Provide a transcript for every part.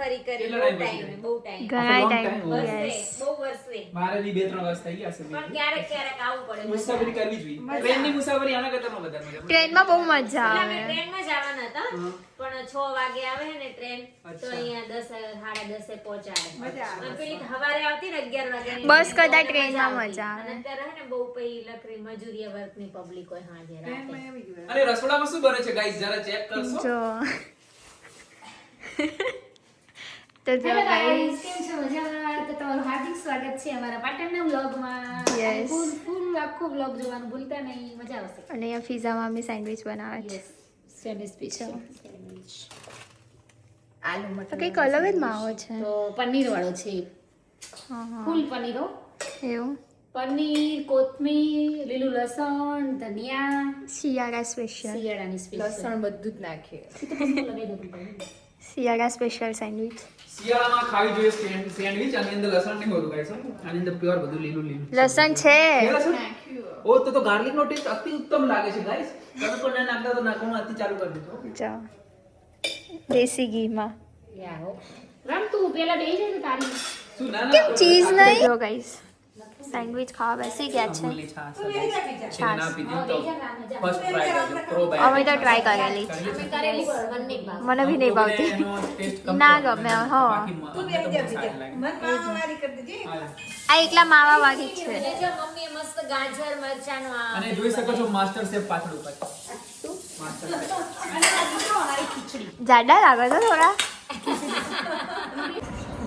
મુસાફરી કરી બહુ ટાઈમ બહુ ટાઈમ બહુ વર્ષે. મારે બી બે ત્રણ વર્ષ થઈ ગયા છે. પણ ક્યારેક ક્યારેક આવવું પડે મુસાફરી કરવી જોઈએ. ટ્રેનની મુસાફરી આના કરતા પણ વધારે મજા. ટ્રેનમાં બહુ મજા આવે અમે આવે. ટ્રેનમાં જવાના હતા પણ છ વાગે આવે ને ટ્રેન તો. અહીંયા દસ સાડા દસે પહોંચાડે. મજા આવે. અને પેલી હવારે આવતી ને અગિયાર વાગે બસ કદા ટ્રેનમાં મજા આવે. અત્યારે હે ને બહુ પઈ લકરી મજૂરિયા વર્ગની પબ્લિક હોય હાજે ટ્રેનમાં રાતે. અને રસોડામાં શું બને છે ગાઈસ જરા ચેક કરશો? જો. તો જો ગાઈસ કેમ છો? મજામાં? તો તમારું હાર્દિક સ્વાગત છે અમારા પાટણના વ્લોગમાં. ફૂલ ફૂલ આખો વ્લોગ જોવાનું ભૂલતા નહીં મજા આવશે. અને અહીંયા પીઝામાં અમે સેન્ડવિચ બનાવે છે. સેન્ડવિચ પીઝા આલુ તો મટર કંઈક અલગ જ માવો છે. તો પનીર વાળો છે. હા હા. ફૂલ પનીરો. એવું? પનીર કોથમીર લીલું લસણ ધનિયા. શિયાળા સ્પેશિયલ શિયાળાની સ્પેશિયલ લસણ બધું જ નાખીએ. લગાવી દો પણ. શિયાળા સ્પેશિયલ સેન્ડવિચ શિયાળામાં ખાવી જોઈએ સેન્ડ- સેન્ડવિચ આની અંદર લસણ નહીં હોતું ગાઈસ આની અંદર પ્યોર બધું લીલું લીલું લસણ છે એ લસણ ઓ તો તો ગાર્લિક નો ટેસ્ટ અતિ ઉત્તમ લાગે છે ગાઈસ તમે પણ ના નાખતા તો નાખવાનું અતિ ચાલુ કરી દીધું જો દેશી ઘીમાં યા હો. રામ તું પેલા બેસી જાય તો તારી શું ના કેમ ચીઝ નહીં જો ગાઈસ સેન્ડવિચ ખાવા બેસી ગયા છે. છાશ અમે તો ટ્રાય કરેલી. છે. મને બી નહીં ભાવતી. ના ગમે હો. આ એકલા માવા વાગી જ છે. મસ્ત ગાજર મરચાનો આ અને જોઈ શકો છો માસ્ટર શેફ પાછળ ઉપર. Master chef. જાડા લાગે છે થોડા.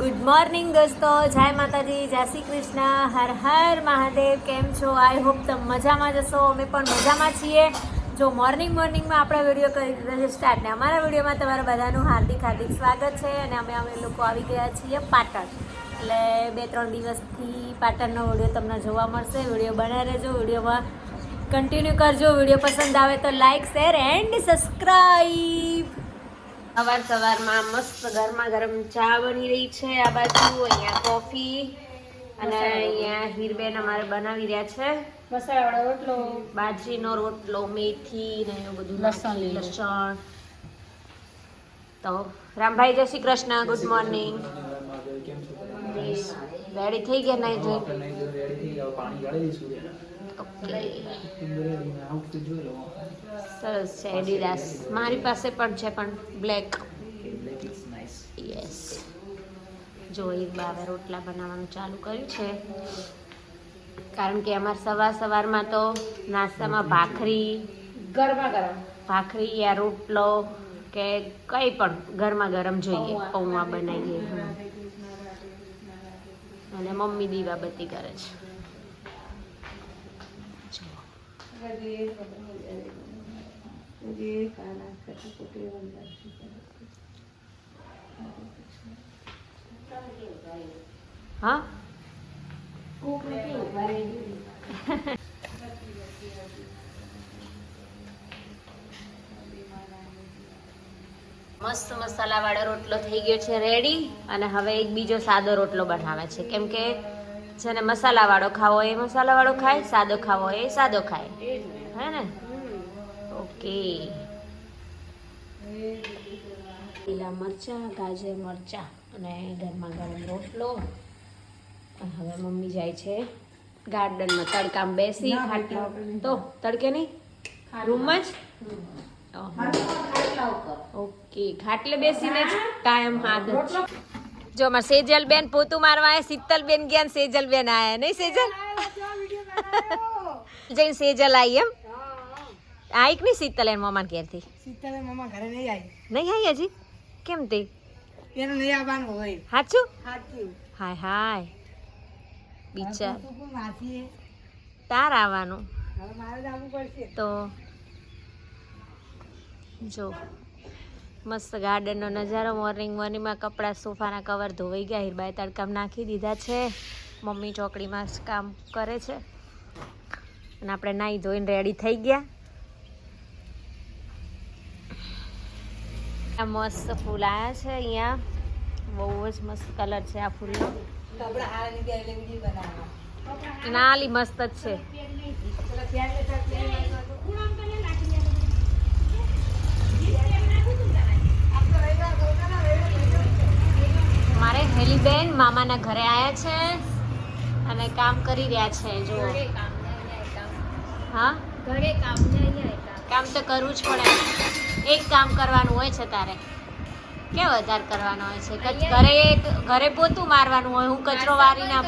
ગુડ મોર્નિંગ દોસ્તો. જય માતાજી, જય શ્રી કૃષ્ણ. હર હર મહાદેવ. કેમ છો? આઈ હોપ તમે મજામાં જશો અમે પણ મજામાં છીએ. જો મોર્નિંગ મોર્નિંગમાં આપણે વીડિયો કરી દીધો સ્ટાર્ટ ને અમારા વિડીયોમાં તમારા બધાનું હાર્દિક હાર્દિક સ્વાગત છે. અને અમે અમે લોકો આવી ગયા છીએ પાટણ. એટલે બે, ત્રણ દિવસથી પાટણનો વીડિયો તમને જોવા મળશે. વીડિયો બનાવી રહેજો. વિડીયોમાં કન્ટિન્યુ કરજો. વીડિયો પસંદ આવે તો લાઈક શેર એન્ડ સબસ્ક્રાઈબ સવાર સવારમાં મસ્ત ગરમા ગરમ ચા બની રહી છે આ બાજુ. અહીંયા કોફી અને અહીંયા હીરબેન અમારે બનાવી રહ્યા છે. મસાલાવાળો રોટલો. બાજરીનો રોટલો મેથી ને એવું બધું લસણ લસણ. તો રામભાઈ જય Shri Krishna good morning. Ready થઈ ગયા નહીં જોઈ પાણી ગાળી દઈશું. ઓકે સરસ છે એડિડાસ મારી પાસે પણ છે પણ બ્લેક યસ જો એક બાવે રોટલા બનાવવાનું ચાલુ કર્યું છે. કારણ કે અમારે સવાર સવારમાં તો નાસ્તામાં ભાખરી ગરમા ગરમ. ભાખરી યા રોટલો કે કંઈ પણ ગરમા ગરમ જોઈએ પૌવા. પૌવા બનાવીએ. અને મમ્મી દીવાબત્તી કરે છે. જુઓ. હા મસ્ત મસાલાવાળો રોટલો થઈ ગયો છે રેડી અને હવે એક બીજો સાદો રોટલો બનાવે છે. કેમ કે જેને મસાલાવાળો ખાવો એ મસાલાવાળો ખાય સાદો ખાવો એ સાદો ખાય. હે ને? ઓકે લીલા મરચાં ગાજર મરચાં અને ગરમા ગરમ રોટલો. હવે મમ્મી જાય છે ગાર્ડનમાં તડકામાં બેસી. ખાટલા તો તડકે નહીં? રૂમમાં જ? ઓકે ખાટલે બેસીને જ કાયમ હાથ જો અમારે સેજલ બેન પોતું મારવા આયા શીતલ બેન ગયા સેજલ બેન આયા. નહીં સેજલ? જઈને સેજલ આવી એમ. આઈક નહીં શીતલ એન મમાન ઘેરથી શીતલ એન મમ્મા ઘરે નહીં આવી. નહીં આવી હજી? કેમ તે? એનું નહીં આવવાનું હોય. સાચું સાચું હાય હાય. બિચાર. તાર આવવાનું. હવે મારે જ આવવું પડશે. તો જો મસ્ત ગાર્ડનનો નજારો મોર્નિંગ મોર્નિંગમાં કપડાં સોફાના કવર ધોવાઈ ગયા હીરબાઈ તડકામ નાખી દીધા છે. મમ્મી ચોકડીમાં કામ કરે છે. અને આપણે નાહી ધોઈને રેડી થઈ ગયા. મસ્ત ફૂલ આવ્યા છે અહીંયા. બહુ જ મસ્ત કલર છે આ ફૂલનો. નાલી મસ્ત જ છે. મારે હેલીબેન મામાના ઘરે આવ્યા છે અને કામ કરી રહ્યા છે જો હા? ઘરે કામ તો કરવું જ પડે. એક કામ કરવાનું હોય છે તારે. કે વધારે કરવાનો હોય છે? ઘરે ઘરે પોતું મારવાનું હોય હું કચરો વારી ના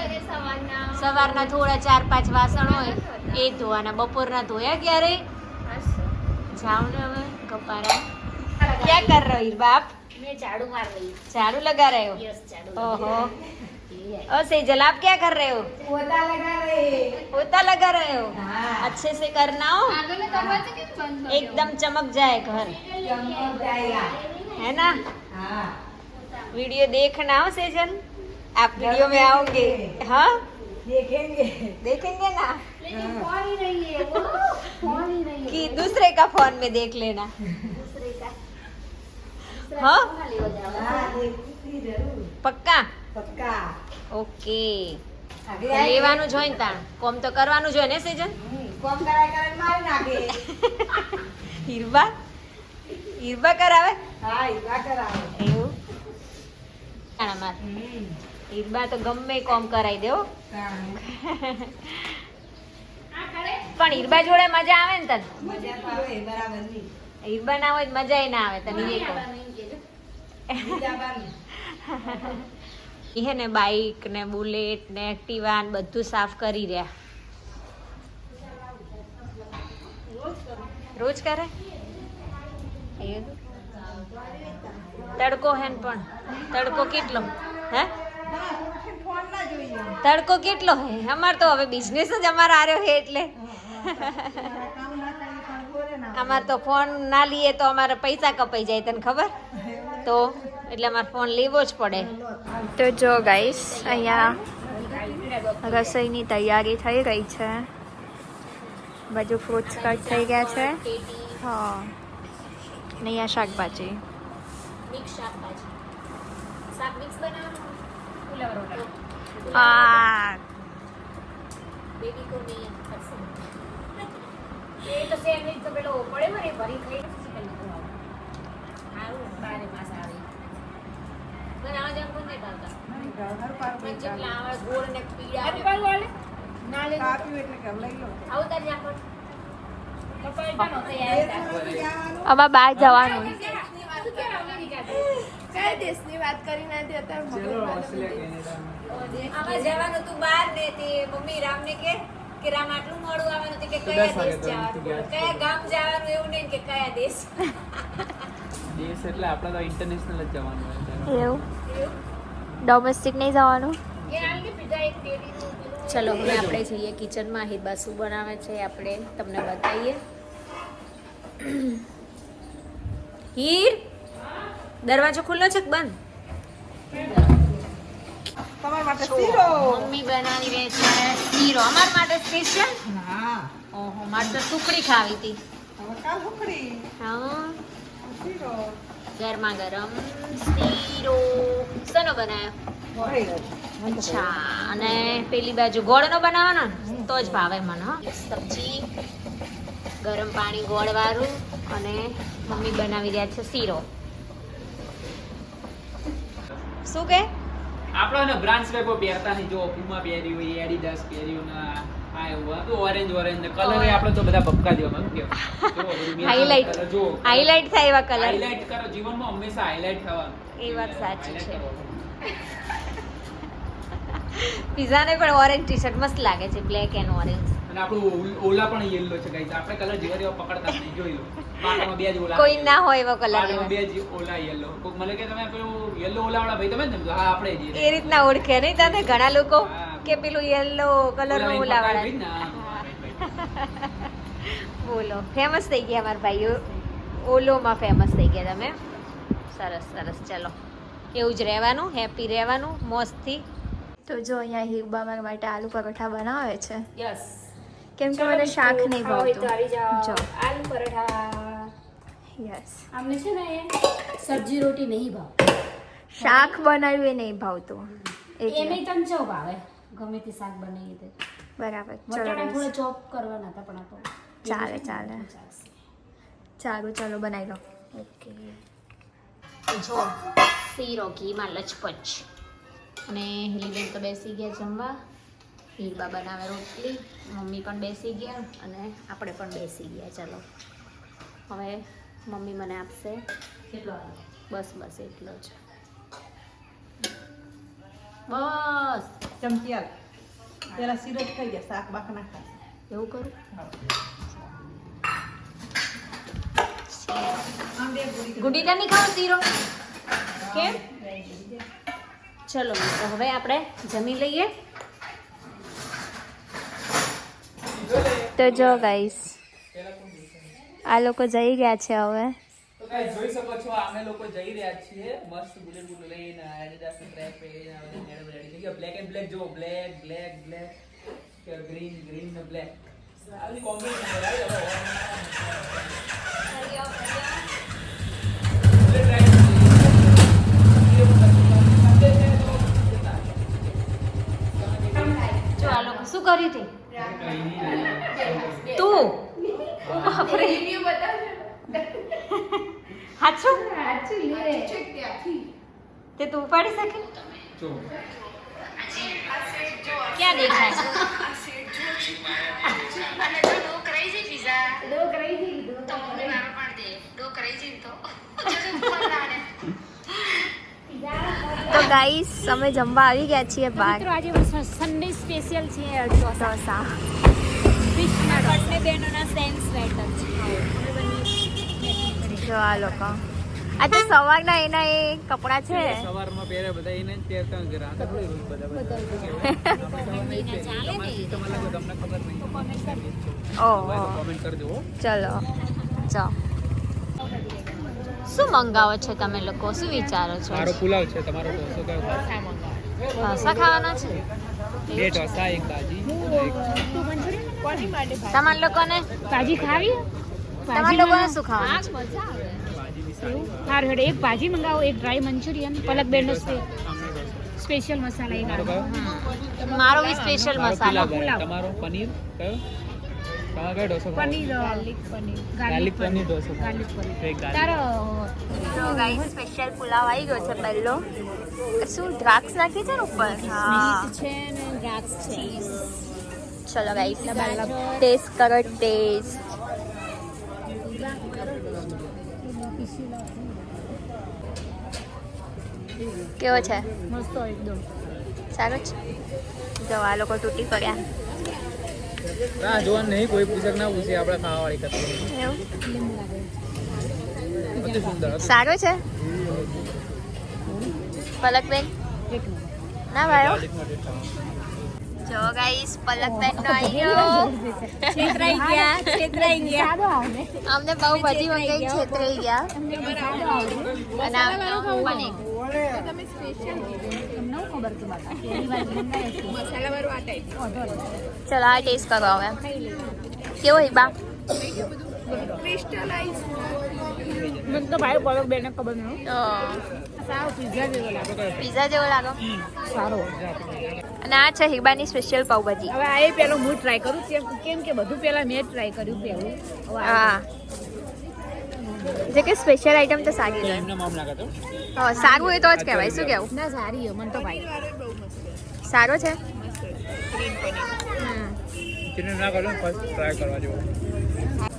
સવારના. થોડા ચાર પાંચ વાસણ હોય એ ધોવાના. બપોરના ધોયા ક્યારે? જાઉં ને હવે કપારા ક્યાં કર રહી બાપ મેં ઝાડુ માર ઝાડુ લગા રહ્યો ઓહો. और सेजल आप क्या कर रहे हो? पोता लगा रहे पोता लगा रहे हो? हाँ। अच्छे से करना हो? एकदम चमक जाए घर। चमक जाएगा। है ना? हाँ। वीडियो देखना हो सेजल? आप वीडियो में आओगे। हाँ? देखेंगे। देखेंगे ना? हाँ। फ़ोन ही नहीं है वो फ़ोन ही नहीं कि दूसरे का फ़ोन में देख लेना। दूसरे का। हाँ? हाँ पक्का? पक्का। ઓકે. લેવાનું જોઈ ને તાણ. કોમ તો કરવાનું જોઈએ ને સેજન કોમ કરાય કરાય મારી નાખે. હિરબા હિરબા કરાવે? હા હિરબા કરાવે. એવું? અમાર હમ. તો ગમે કોમ કરાવી દેવો પણ હિરબા જોડે મજા આવે ને તને? મજા તો આવે બરાબરની. હિરબા ના હોય મજા ના આવે તને એ કહું. ઈ હે ને બાઈક ને બુલેટ ને એક્ટિવા ને બધું સાફ કરી રહ્યા. રોજ કરે? તડકો હે ને પણ. તડકો કેટલો? હે? તડકો કેટલો હે? અમાર તો હવે બિઝનેસ જ અમારો આર્યો હે એટલે. અમાર તો ફોન ના લઈએ તો અમારે પૈસા કપાઈ જાય તને ખબર? તો એટલે મારે ફોન લેવો જ પડે. તો જો ગાઈસ અહીંયા રસોઈની તૈયારી થઈ રહી છે. બાજુ ફ્રૂટ્સ કટ થઈ ગયા છે. હા. ને અહીંયા શાકભાજી. મિક્સ શાકભાજી. શાક મિક્સ બનાવવાનું? હા. બેબી કો નહીં. પસંદ એ તો સેન્ડવિચ તો પેલો પડે ને ભરી ખાઈ સારું બારે માસ આવે બનાવવા જેમ કોણ નહીં ભાવતા ઘર પર પણ જેટલા આવડે ગોળ ને પીળા અરે ને પણ ના લે. કાપ્યું એટલે કે લઈ લો. આવું તારી જાકો પપ્પા એટલા નહોતા યાર જવાનું. આમાં બહાર જવાનું. કયા દેશની વાત કરી નથી આમાં જવાનું તું બહાર ને તે મમ્મી રામને કે કે રામ આટલું મોડું આવવાનું હતું કે કયા દેશ જવાનું કયા ગામ જવાનું એવું નહીં કે કયા દેશ. દેશ એટલે આપણે તો ઇન્ટરનેશનલ જ જવાનું હોય એવું? ડોમેસ્ટિક નહીં જવાનું? ચલો હવે આપણે જઈએ કિચનમાં. હિબા શું બનાવે છે આપણે તમને બતાવીએ. હીર? દરવાજો ખુલ્લો છે કે બંધ? તમારા માટે શીરો. મમ્મી બનાવી રહી છે શીરો. અમાર માટે સ્પેશિયલ હા. ઓહો મારે તો સુખડી ખાવી હતી. હવે કાલ હા. ગરમા ગરમ શીરો, શેનો બનાવ્યો અને પેલી બાજુ ગોળનો બનાવવાનો? તો જ ભાવે મને સબ્જી, ગરમ પાણી ગોળવાળું અને મમ્મી બનાવી રહ્યા છે શીરો. શું કે? આપણો ને બ્રાન્ડ સ્વેપો પહેરતા નહીં. જો પુમા પહેર્યું એડિડાસ પહેર્યું ને હાઈલાઇટ થાય એવા કલર હાઈલાઇટ કરો જીવનમાં હંમેશા હાઈલાઇટ થવાનું. એ વાત સાચી છે. કરવાનું. પણ ઓરેન્જ ટી શર્ટ મસ્ત લાગે છે બ્લેક એન્ડ ઓરેન્જ અને આપણું ઓલા પણ યેલો છે ગાઈસ આપણે કલર જેવા જેવા પકડતા નહીં જોઈ લો. પાટામાં બે જ ઓલા કોઈ ના હોય એવો કલર બે જ ઓલા યેલો કોક મને કે તમે પેલું યેલો ઓલા વાળા ભાઈ તમે જ હા આપણે એ એ. રીતના ઓળખે નહીં તને ઘણા લોકો? હા. કે પેલું યલો કલરનું ઓલા ઓલા ભાઈ ને, વાળા હા, right, right. બોલો ફેમસ થઈ ગયા અમારા ભાઈઓ. ઓલોમાં ફેમસ થઈ ગયા તમે. સરસ સરસ ચલો. એવું જ રહેવાનું હેપી રહેવાનું મોજથી. તો જો અહીંયા હિબા મારા માટે આલુ પરોઠા બનાવે છે. યસ કેમ કે મને શાક નહીં ભાવતું. જો આલુ પરોઠા. યસ અમને છે ને સબ્જી રોટી નહીં ભાવ શાક બનાવ્યું એ નહીં ભાવતું. એ નહીં તને ચો ભાવે? ગમે તે શાક બનાવી દે. બરાબર. ચલો થોડા ચોપ કરવાના હતા પણ આપણે ચાલે ચાલે. ચાલો ચાલો બનાવી લો. ઓકે. જો શીરો ઘીમાં લચપચ અને હિલીબેન તો બેસી ગયા જમવા. હીરબા બનાવે રોટલી. મમ્મી પણ બેસી ગયા અને આપણે પણ બેસી ગયા. ચાલો. હવે મમ્મી મને આપશે. કેટલો બસ બસ એટલો જ. બસ. ચમચી આલ પેલા શીરો જ ખાઈ જાય શાક બાક ના ખાય એવું કરું? ગુડીટા નહીં ખાવ શીરો. કેમ? ચલો તો હવે આપણે જમી લઈએ. તો જો ગાઈસ આ લોકો જઈ ગયા છે હવે. તો guys, જોઈ શકો છો અમે લોકો જઈ રહ્યા છીએ. મસ્ત બુલેટ બુલેટ લઈને Adidas નું track પહેરીને આ બધા મેડમ ready થઈ ગયા બ્લેક એન્ડ બ્લેક જો black black black green green ને બ્લેક આ બધી કોમ્બિનેશન બરાબર હવે બુલેટ રાઈડ જો આ લોકો શું કર્યું તે તું ઓ બાપરે હાચું તે તું ઉપાડી શકે જો ક્યાં દેખાય તો ગાઈસ અમે જમવા આવી ગયા છીએ બહાર મિત્રો આજે સન્ડે સ્પેશિયલ છે ઢોસા. ઢોસા ફિશના બંને બહેનોના સેમ સ્વેટર છે. જો આ લોકો. આ તો સવારના એના એ કપડાં છે. સવારમાં પહેરે બધા એને જ પહેરતા હોય ઘરે. આ થોડી રોજ બધા બધા. તમને ખબર નહીં. ઓહો કોમેન્ટ કરજો હો. ચલો. ચાલો શું મંગાવો છો તમે લોકો? શું વિચારો છો? મારો પુલાવ છે તમારો ઢોસો કયો ઢોસા ખાવાના છે? બે ઢોસા એક ભાજી તમારા લોકોને? ભાજી ખાવી? તમારા લોકોને શું ખાવાનું? સારું હેડો એક ભાજી મંગાવો એક ડ્રાય મંચુરિયન પલક બેનનો સ્પેશિયલ મસાલા એક તમારો મારો બી સ્પેશિયલ મસાલા. તમારો પનીર કયો? પનીર ગાર્લિક પનીર. ગાર્લિક પનીર. ઢોસો ગાર્લિક પનીર. તારો તો ગાઈસ સ્પેશિયલ પુલાવ આવી ગયો છે પહેલો. શું દ્રાક્ષ નાખી છે ને ઉપર? હા. છે ને દ્રાક્ષ છે. ચલો ગાઈસ ટેસ્ટ કરો ટેસ્ટ કેવો છે? મસ્ત એકદમ. સારો છે જો આ લોકો તૂટી પડ્યા. ના જોવાનું નહીં કોઈ પૂછક ના પૂછે આપણે ખાવાવાળી કરતા. સારો છે? પલકબેન? ના ભાઈ. જો ગાઈસ પલકબેન નો આવ્યો છેતરાઈ ગયા છેતરાઈ ગયા અમને બહુ બધી મંગાઈ છેતરાઈ ગયા અને આ પણ એક તમને ખબર કે વાર મંગાવ્યા છે ચલો આ ટેસ્ટ કરો હવે કેવો હિબા મને તો ભાઈ પલક બેને ખબર નહીં સાવ પીઝા જેવો લાગે પીઝા જેવો લાગો સારો અને આ છે હિબાની સ્પેશિયલ પાવભાજી હવે આ પેલો હું ટ્રાય કરું કેમ કેમ કે બધું પહેલાં મેં ટ્રાય કર્યું પહેલું હા. જે કે સ્પેશિયલ આઈટમ તો સારી છે. હા, સારું હોય તો જ કહેવાય. શું કેવું ના સારી મને તો ભાઈ. સારો છે?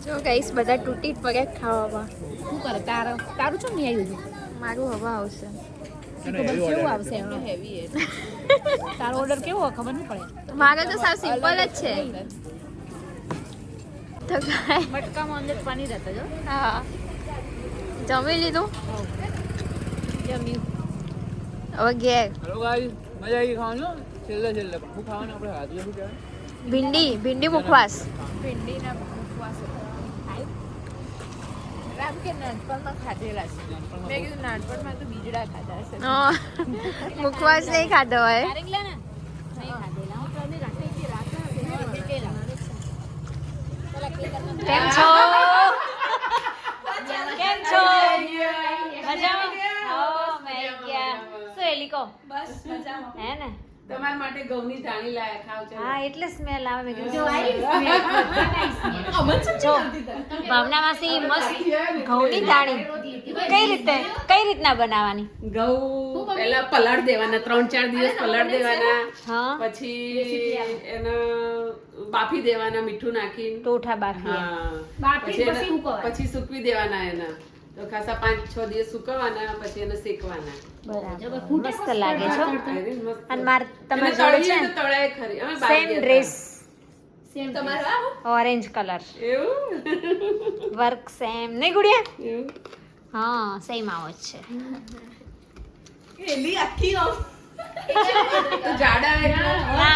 જો ગાઈસ બધા તૂટી જ પડ્યા ખાવામાં. શું કરે? તારું તારું શું નહીં આવ્યું? મારું હવા આવશે. એનો ખબર heavy કેવું તારો ઓર્ડર કેવો ખબર નહીં પડે. મારે તો સાવ સિમ્પલ જ છે. તો મટકામાં અંદર પનીર હતો જો હા. જમી લીધું? જમ્યું. હવે ઘેર. હેલો ગાઈસ મજા આવી ખાવાનું? છેલ્લે છેલ્લે. શું ખાવાનું આપણે હાથ ભીંડી ભીંડી મુખવાસ. ભીંડીના ઉપવાસ રામ કે નાનપણમાં ખાધેલા છે મેં કીધું નાનપણમાં તો બીજડા ખાધા હશે હા. મુખવાસ નહીં ખાધો હોય તારીખ લે ને નહીં ખાધેલા હું તો અમે રાતે કે રાતે ખાધેલા. કેમ છો કેમ છો મજામાં હો મેં ગયા શું એલિકો બસ મજામાં હે ને તમારા માટે ઘઉંની ધાણી લાયા ખાવ ચાલો. હા એટલે સ્મેલ આવે. મેં જો ભાવના માસી મસ્ત ઘઉંની ધાણી કઈ રીતે કઈ રીતના બનાવવાની? ઘઉં પહેલા પલાળ દેવાના ત્રણ ચાર દિવસ પલાળ દેવાના. હા. પછી એના બાફી દેવાના મીઠું નાખીને. ટોઠા બાફી. હા. બાફી પછી પછી પછી સૂકવી દેવાના એના. તો ખાસા પાંચ છ દિવસ સુકવવાના પછી એને શેકવાના. બરાબર. મસ્ત લાગે છે. અને માર તમે તમારે જોડે છે ને? તળાય ખરી. અમે સેમ ડ્રેસ સેમ તમારો આવો? ઓરેન્જ કલર એવું? વર્ક સેમ નહીં ગુડિયા? હા સેમ આવો જ છે. એલી આખી ઓફ જાડા એટલે? ના